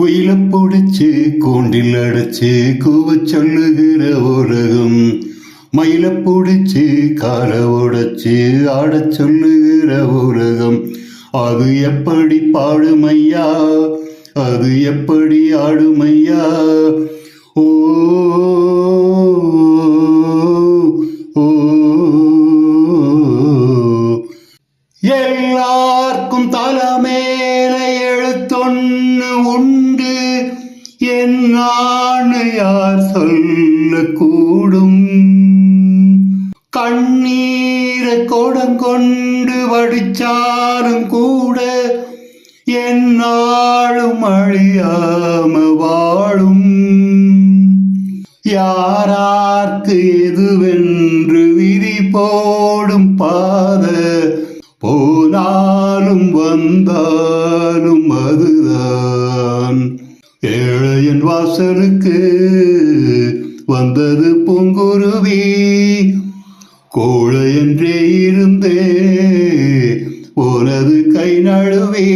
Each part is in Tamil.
குயில பிடிச்சு கூண்டில் அடைச்சு கூவ சொல்லுகிற உலகம். மயில பிடிச்சு கால உடைச்சு ஆடச் சொல்லுகிற உலகம். அது எப்படி பாடுமையா? அது எப்படி ஆடுமையா? ஓ. எல்லாருக்கும் தலைமேல என்ன உண்டு. என் ஆணையார் சொல்லக்கூடும். கண்ணீரை கொடங்கொண்டு வடிச்சாலும் கூட என்னாலும் அழியாம வாழும். யாரார்க்கு எதுவென்று விதி போடும் பாத போ வந்தாலும் அதுதான். ஏழையின் வாசலுக்கு வந்தது பொங்குருவி. கோழை என்றே இருந்தே போனது கை நழுவி.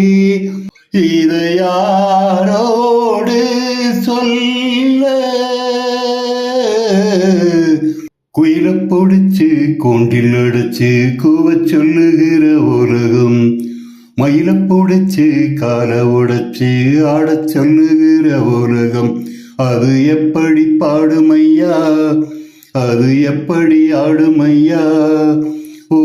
இதை யாரோடு சொல்ல? குயில பொடிச்சு கொண்டில் அடைச்சு கூவச் சொல்லுகிற உலகம் மயில பொடிச்சு கால உடைச்சு ஆடச் சொல்லுகிற உலகம். அது எப்படி பாடுமையா? அது எப்படி ஆடுமையா? ஓ